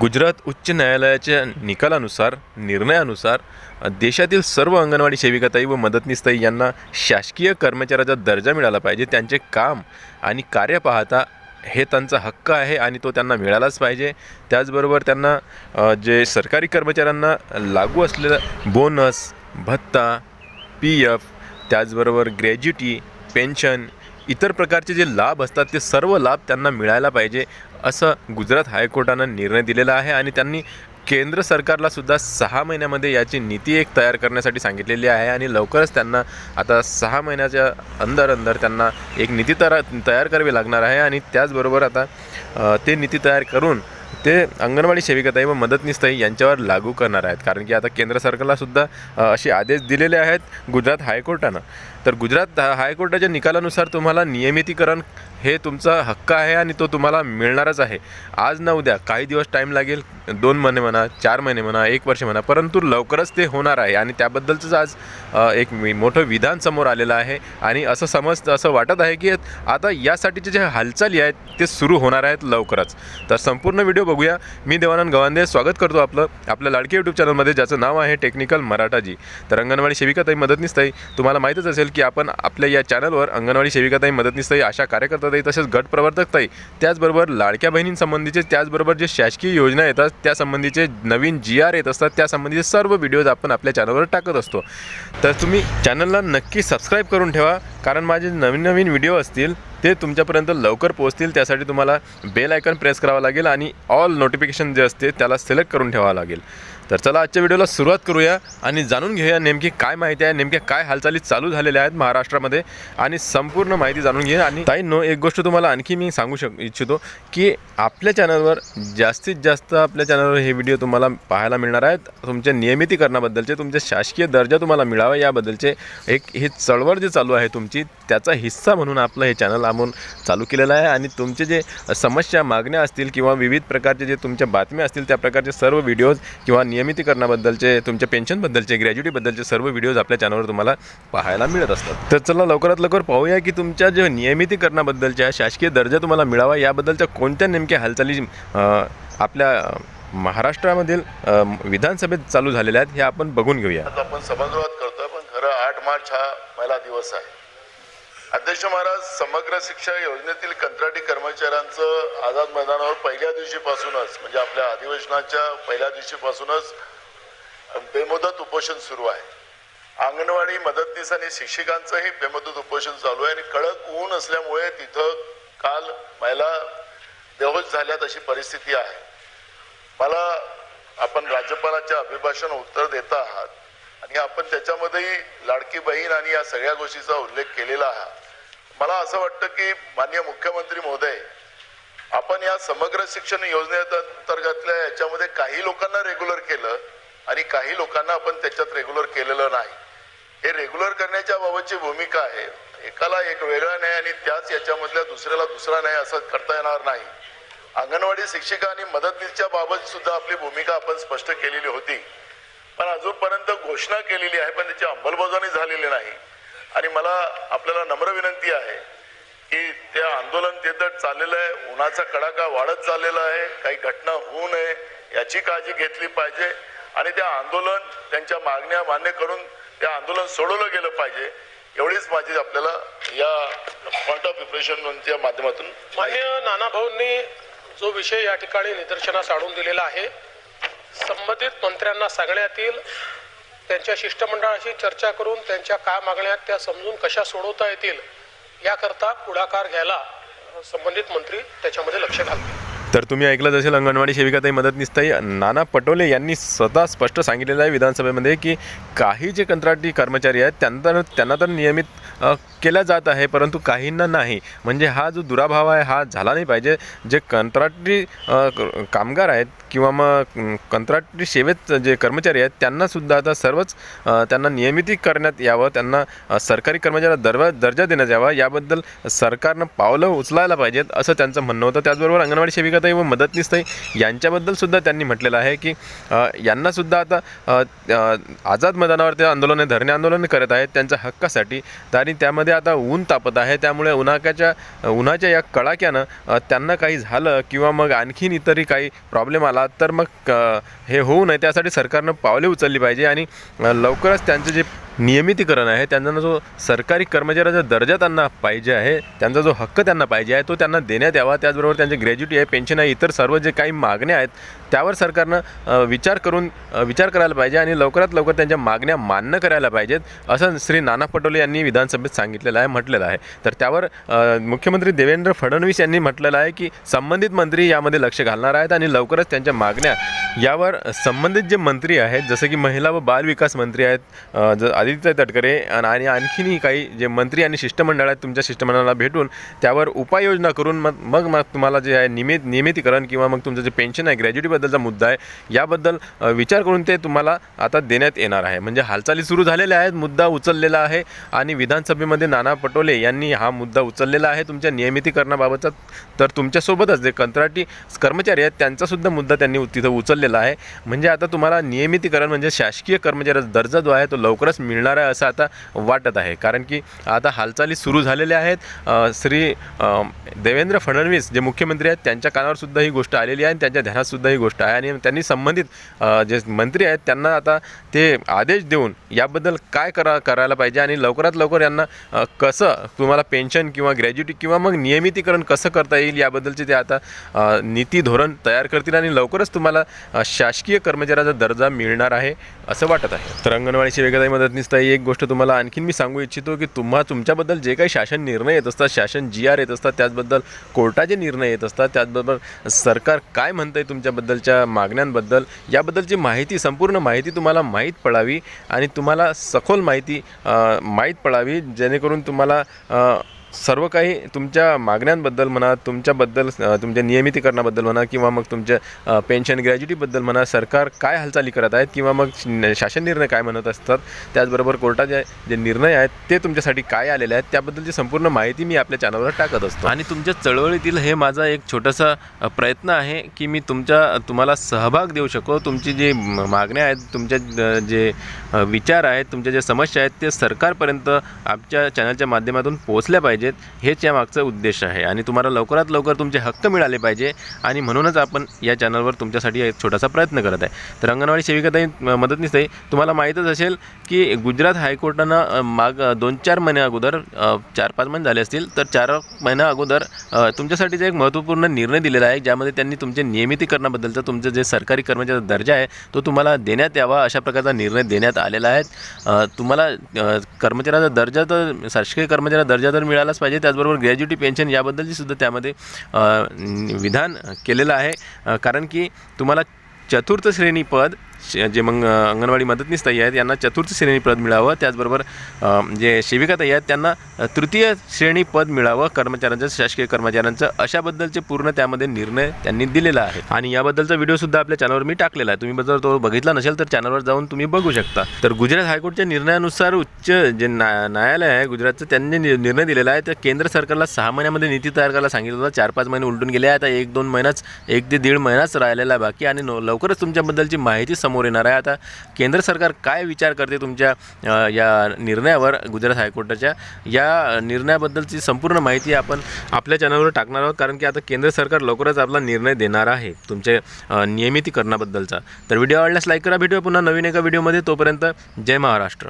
गुजरात उच्च न्यायालयाच्या निकालानुसार निर्णयानुसार देशातील सर्व अंगणवाडी सेविकाताई व मदतनीसताई यांना शासकीय कर्मचाऱ्याचा दर्जा मिळाला पाहिजे त्यांचे काम आणि कार्य पाहता हे त्यांचा हक्क आहे आणि तो त्यांना मिळालाच पाहिजे. त्याचबरोबर त्यांना जे सरकारी कर्मचाऱ्यांना लागू असलेलं बोनस भत्ता पी एफ त्याचबरोबर ग्रॅज्युटी पेन्शन इतर प्रकारचे जे लाभ असतात ते सर्व लाभ त्यांना मिळायला पाहिजे. असं गुजरात हायकोर्टानं निर्णय दिलेला आहे आणि त्यांनी केंद्र सरकारला सुद्धा सहा महिन्यामध्ये याची नीती एक तयार करण्यासाठी सांगितलेली आहे आणि लवकरच त्यांना आता सहा महिन्याच्या अंदर अंदर त्यांना एक नीती तरा तयार करावी लागणार आहे आणि त्याचबरोबर आता ते नीती तयार करून ते अंगणवाडी सेविकाताई व मदतनीसताई यांच्यावर लागू करणार आहेत. कारण की आता केंद्र सरकारला सुद्धा असे आदेश दिलेले आहेत गुजरात हायकोर्टानं. तर गुजरात हायकोर्टाच्या निकालानुसार तुम्हाला नियमितीकरण हे तुमचा हक्क आहे आणि तो तुम्हाला मिळणारच आहे. आज ना उद्या काही दिवस टाईम लागेल दोन महिने म्हणा चार महिने म्हणा एक वर्ष म्हणा परंतु लवकरच ते होणार आहे आणि त्याबद्दलचंच आज एक मोठं विधान समोर आलेलं आहे आणि असं समज असं वाटत आहे की आता यासाठीचे जे हालचाली आहेत ते सुरू होणार आहेत लवकरच. तर संपूर्ण व्हिडिओ बघूया. मी देवानंद गवांदे स्वागत करतो आपलं आपल्या लाडके यूट्यूब चॅनलमध्ये ज्याचं नाव आहे टेक्निकल मराठाजी. तर अंगणवाडी सेविकाताई मदतनीसताई तुम्हाला माहीतच असेल की आपण आपल्या या चॅनलवर अंगणवाडी सेविकाताई मदतनीसताई कार्यकर्ता ताई तसेच गट प्रवर्तकताई त्याचबरोबर लाडक्या बहिणींसंबंधीचे त्याचबरोबर जे शासकीय योजना येतात त्यासंबंधीचे नवीन जी आर येत असतात त्यासंबंधीचे सर्व व्हिडिओज आपण आपल्या चॅनलवर टाकत असतो. तर तुम्ही चॅनलला नक्की सबस्क्राईब करून ठेवा कारण माझे नवीन नवीन व्हिडिओ असतील ते तुमच्यापर्यंत लवकर पोहोचतील त्यासाठी तुम्हाला बेल आयकन प्रेस करावं लागेल आणि ऑल नोटिफिकेशन जे असते त्याला सिलेक्ट करून ठेवावं लागेल. तर चला आजच्या व्हिडिओला सुरुवात करूया आणि जाणून घेऊया नेमकी काय माहिती आहे नेमक्या काय हालचाली चालू झालेल्या आहेत महाराष्ट्रामध्ये आणि संपूर्ण माहिती जाणून घेऊया. आणि ताईंनो एक गोष्ट तुम्हाला आणखी मी सांगू शक इच्छितो की आपल्या चॅनलवर जास्तीत जास्त आपल्या चॅनलवर हे व्हिडिओ तुम्हाला पाहायला मिळणार आहेत. तुमच्या नियमितीकरणाबद्दलचे तुमच्या शासकीय दर्जा तुम्हाला मिळावा याबद्दलचे एक हे चळवळ जे चालू आहे तुमची त्याचा हिस्सा म्हणून आपलं हे चॅनल म्हणून चालू केलेलं आहे आणि तुमचे जे समस्या मागण्या असतील किंवा विविध प्रकारचे जे तुमच्या बातम्या असतील त्या प्रकारचे सर्व व्हिडिओज किंवा नियमितीकरणाबद्दलचे तुमच्या पेन्शनबद्दलचे ग्रॅज्युटीबद्दलचे सर्व व्हिडिओज आपल्या चॅनलवर तुम्हाला पाहायला मिळत असतात. तर चला लवकरात लवकर पाहूया की तुमच्या जे नियमितीकरणाबद्दलच्या शासकीय दर्जा तुम्हाला मिळावा याबद्दलच्या कोणत्या नेमक्या हालचाली आपल्या महाराष्ट्रामधील विधानसभेत चालू झालेल्या आहेत हे आपण बघून घेऊया. आपण सभागृहात करतोय पण खरं आठ मार्च हा पहिला दिवस आहे. अध्यक्ष महाराज समग्र शिक्षा योजनेतील कंत्राटी कर्मचाऱ्यांचं आझाद मैदानावर पहिल्या दिवशीपासूनच म्हणजे आपल्या अधिवेशनाच्या पहिल्या दिवशीपासूनच बेमुदत उपोषण सुरू आहे. अंगणवाडी मदतनीस आणि शिक्षिकांचंही बेमुदत उपोषण चालू आहे आणि कडक ऊन असल्यामुळे तिथं काल महिला बेहोश झाल्यात अशी परिस्थिती आहे. मला आपण राज्यपालाच्या अभिभाषण उत्तर देता आहात आणि आपण त्याच्यामध्येही लाडकी बहीण आणि या सगळ्या गोष्टीचा उल्लेख केलेला आहात. मला असं वाटतं की मान्य मुख्यमंत्री महोदय आपण या समग्र शिक्षण योजनेअंतर्गतल्या याच्यामध्ये काही लोकांना रेग्युलर केलं आणि काही लोकांना आपण त्याच्यात रेग्युलर केलेलं नाही. हे रेग्युलर करण्याच्या बाबतची भूमिका आहे. एकाला एक वेगळा नाही आणि त्याच याच्यामधल्या दुसऱ्याला दुसरा नाही असं करता येणार नाही. अंगणवाडी शिक्षिका आणि मदतनीसच्या बाबत सुद्धा आपली भूमिका आपण स्पष्ट केलेली होती. पण अजूनपर्यंत घोषणा केलेली आहे पण त्याची अंमलबजावणी झालेली नाही. आणि मला आपल्याला नम्र विनंती आहे की ते आंदोलन ते तर चाललेलं आहे उन्हाचा कडाका वाढत चाललेला आहे काही घटना होऊ नये याची काळजी घेतली पाहिजे आणि त्या आंदोलन त्यांच्या मागण्या मान्य करून ते आंदोलन सोडवलं गेलं पाहिजे एवढीच माझी आपल्याला या पॉइंट ऑफ प्रिपरेशनच्या माध्यमातून मान्य नाना भाऊंनी जो विषय या ठिकाणी निदर्शनास आणून दिलेला आहे संबंधित मंत्र्यांना सांगण्यात येईल. त्यांच्या शिष्टमंडळाशी चर्चा करून त्यांच्या काय मागण्या त्या समजून कशा सोडवता येतील याकरता पुढाकार घ्यायला संबंधित मंत्री त्याच्यामध्ये लक्ष घालतील. तर तुम्ही ऐकलं असेल अंगणवाडी सेविकाताई मदतनीसताई नाना पटोले यांनी स्वतः स्पष्ट सांगितलेलं आहे विधानसभेमध्ये की काही जे कंत्राटी कर्मचारी आहेत त्यांना तर त्यांना तर नियमित केला जात आहे परंतु काहींना नाही. म्हणजे हा जो दुराभाव आहे हा झाला नाही पाहिजे. जे कंत्राटी कामगार आहेत किंवा मग कंत्राटी सेवेत जे कर्मचारी आहेत त्यांनासुद्धा आता सर्वच त्यांना नियमिती करण्यात यावं त्यांना सरकारी कर्मचाऱ्याला दर्वा दर्जा देण्यात यावा याबद्दल सरकारनं पावलं उचलायला पाहिजेत असं त्यांचं म्हणणं होतं. त्याचबरोबर अंगणवाडी सेविकाताई व मदतनीसताई यांच्याबद्दलसुद्धा त्यांनी म्हटलेलं आहे की यांनासुद्धा आता आझाद मैदानावर ते आंदोलन धरणे आंदोलन करत आहेत त्यांच्या हक्कासाठी. आणि त्यामध्ये गुजरातमध्ये आता ऊन तापत आहे त्यामुळे उन्हाक्याच्या उन्हाच्या या कडाक्यानं त्यांना काही झालं किंवा मग आणखीन इतरही काही प्रॉब्लेम आला तर मग हे होऊ नये. त्यासाठी सरकारनं पावले उचलली पाहिजे आणि लवकरच त्यांचं जे नियमितीकरण आहे. त्यांना जो सरकारी कर्मचाऱ्याचा दर्जा त्यांना पाहिजे आहे त्यांचा जो हक्क त्यांना पाहिजे आहे तो त्यांना देण्यात यावा. त्याचबरोबर त्यांचे ग्रॅज्युटी आहे पेन्शन आहे इतर सर्व जे काही मागण्या आहेत त्यावर सरकारनं विचार करून विचार करायला पाहिजे आणि लवकरात लवकर त्यांच्या मागण्या मान्य करायला पाहिजेत असं श्री नाना पटोले यांनी विधानसभेत सांगितलेलं आहे म्हटलेलं आहे. तर त्यावर मुख्यमंत्री देवेंद्र फडणवीस यांनी म्हटलेलं आहे की संबंधित मंत्री यामध्ये लक्ष घालणार आहेत आणि लवकरच त्यांच्या मागण्या यावर संबंधित जे मंत्री आहेत जसं की महिला व बाल विकास मंत्री आहेत ज आदित्य तटकरे आणि आणखीनही काही जे मंत्री आणि शिष्टमंडळ आहेत तुमच्या शिष्टमंडळाला भेटून त्यावर उपाययोजना करून मग मग मग तुम्हाला जे आहे नियमित नियमितीकरण किंवा मग तुमचं जे पेन्शन आहे ग्रॅज्युटीबद्दलचा मुद्दा आहे याबद्दल विचार करून ते तुम्हाला आता देण्यात येणार आहे. म्हणजे हालचाली सुरू झालेल्या आहेत मुद्दा उचललेला आहे आणि विधानसभेमध्ये नाना पटोले यांनी हा मुद्दा उचललेला आहे. तुमच्या नियमितीकरणाबाबतचा तर तुमच्यासोबतच जे कंत्राटी कर्मचारी आहेत त्यांचासुद्धा मुद्दा त्यांनी तिथं उचललेला आहे. म्हणजे आता तुम्हाला नियमितीकरण म्हणजे शासकीय कर्मचाऱ्याचा दर्जा जो आहे तो लवकरच मिळणार आहे असं आता वाटत आहे. कारण की आता हालचाली सुरू झालेल्या आहेत. श्री देवेंद्र फडणवीस जे मुख्यमंत्री आहेत त्यांच्या कानावरसुद्धा ही गोष्ट आलेली आहे आणि त्यांच्या ध्यानातसुद्धा ही गोष्ट आहे. आणि त्यांनी संबंधित जे मंत्री आहेत त्यांना आता ते आदेश देऊन याबद्दल काय करा करायला पाहिजे आणि लवकरात लवकर यांना कसं तुम्हाला पेन्शन किंवा ग्रॅज्युटी किंवा मग नियमितीकरण कसं करता येईल याबद्दलचे ते आता नीती धोरण तयार करतील आणि लवकरच तुम्हाला शासकीय कर्मचाऱ्याचा दर्जा मिळणार आहे असं वाटत आहे. तर अंगणवाडी सेविकाताई मदतनीसताई एक गोष्ट तुम्हाला आणखीन मी सांगू इच्छितो की तुम्हा तुमच्याबद्दल जे काही शासन निर्णय येत असतात शासन जी आर येत असतात त्याचबद्दल कोर्टाचे निर्णय येत असतात त्याचबरोबर सरकार काय म्हणतं आहे तुमच्याबद्दलच्या मागण्यांबद्दल याबद्दलची माहिती संपूर्ण माहिती तुम्हाला माहीत पडावी आणि तुम्हाला सखोल माहिती माहीत पडावी जेणेकरून तुम्हाला सर्व काही तुमच्या मागण्यांबद्दल म्हणा तुमच्याबद्दल तुमच्या नियमितीकरणाबद्दल म्हणा किंवा मग तुमच्या पेन्शन ग्रॅज्युटीबद्दल म्हणा सरकार काय हालचाली करत आहेत किंवा मग शासन निर्णय काय म्हणत असतात त्याचबरोबर कोर्टाचे जे निर्णय आहेत ते तुमच्यासाठी काय आलेले आहेत त्याबद्दलची संपूर्ण माहिती मी आपल्या चॅनलवर टाकत असतो. आणि तुमच्या चळवळीतील हे माझा एक छोटासा प्रयत्न आहे की मी तुमच्या तुम्हाला सहभाग देऊ शकतो तुमची जी मागण्या आहेत तुमच्या जे विचार आहेत तुमच्या ज्या समस्या आहेत ते सरकारपर्यंत आमच्या चॅनलच्या माध्यमातून पोहोचल्या पाहिजेत हेच या मागचं उद्देश आहे. आणि तुम्हाला लवकरात लवकर तुमचे हक्क मिळाले पाहिजे आणि म्हणूनच आपण या चॅनलवर तुमच्यासाठी एक छोटासा प्रयत्न करत आहे. तर अंगणवाडी सेविकाताई म- मदतनीसताई तुम्हाला माहीतच असेल की गुजरात हायकोर्टानं माग दोन चार महिन्या अगोदर चार पाच महिने झाले असतील तर चार महिन्या अगोदर तुमच्यासाठीचा एक महत्त्वपूर्ण निर्णय दिलेला आहे ज्यामध्ये त्यांनी तुमचे नियमितीकरणाबद्दलचा तुमचं जे सरकारी कर्मचाऱ्याचा दर्जा आहे तो तुम्हाला देण्यात यावा अशा प्रकारचा निर्णय देण्यात आलेला आहे. तुम्हाला कर्मचाऱ्याचा दर्जा तर शासकीय कर्मचाऱ्याचा दर्जा तर मिळाला मिळालाच पाहिजे. त्याचबरोबर ग्रॅज्युटी पेन्शन याबद्दलची सुद्धा त्यामध्ये विधान केलेलं आहे. कारण की तुम्हाला चतुर्थ श्रेणी पद जे मग अंगणवाडी मदतनीस ताई आहेत यांना चतुर्थ श्रेणी पद मिळावं. त्याचबरोबर जे सेविका ताई आहेत त्यांना तृतीय श्रेणी पद मिळावं कर्मचाऱ्यांचं शासकीय कर्मचाऱ्यांचं. अशाबद्दलचे पूर्ण त्यामध्ये निर्णय त्यांनी दिलेला आहे. आणि याबद्दलचा व्हिडिओसुद्धा आपल्या चॅनलवर मी टाकलेला आहे. तुम्ही जर तो बघितला नसेल तर चॅनलवर जाऊन तुम्ही बघू शकता. तर गुजरात हायकोर्टच्या निर्णयानुसार उच्च जे न्या न्यायालय आहे गुजरातचं त्यांनी निर्णय दिलेला आहे. तर केंद्र सरकारला सहा महिन्यामध्ये नीती तयार करायला सांगितलं होतं. चार पाच महिने उलटून गेले आहे आता एक दोन महिनाच एक ते दीड महिनाच राहिलेला आहे. बाकी आणि लवकरच तुमच्याबद्दलची माहिती समोर येणार आहे. आता केंद्र सरकार काय विचार करते तुमच्या या निर्णयावर गुजरात हायकोर्टाच्या? या निर्णयाबद्दलची संपूर्ण माहिती आपण आपल्या चॅनलवर टाकणार आहोत कारण की आता केंद्र सरकार लवकरच आपला निर्णय देणार आहे तुमच्या नियमितीकरणाबद्दलचा. तर व्हिडिओ आवडल्यास लाईक करा भेटूया पुन्हा नवीन एका व्हिडिओमध्ये. तोपर्यंत जय महाराष्ट्र.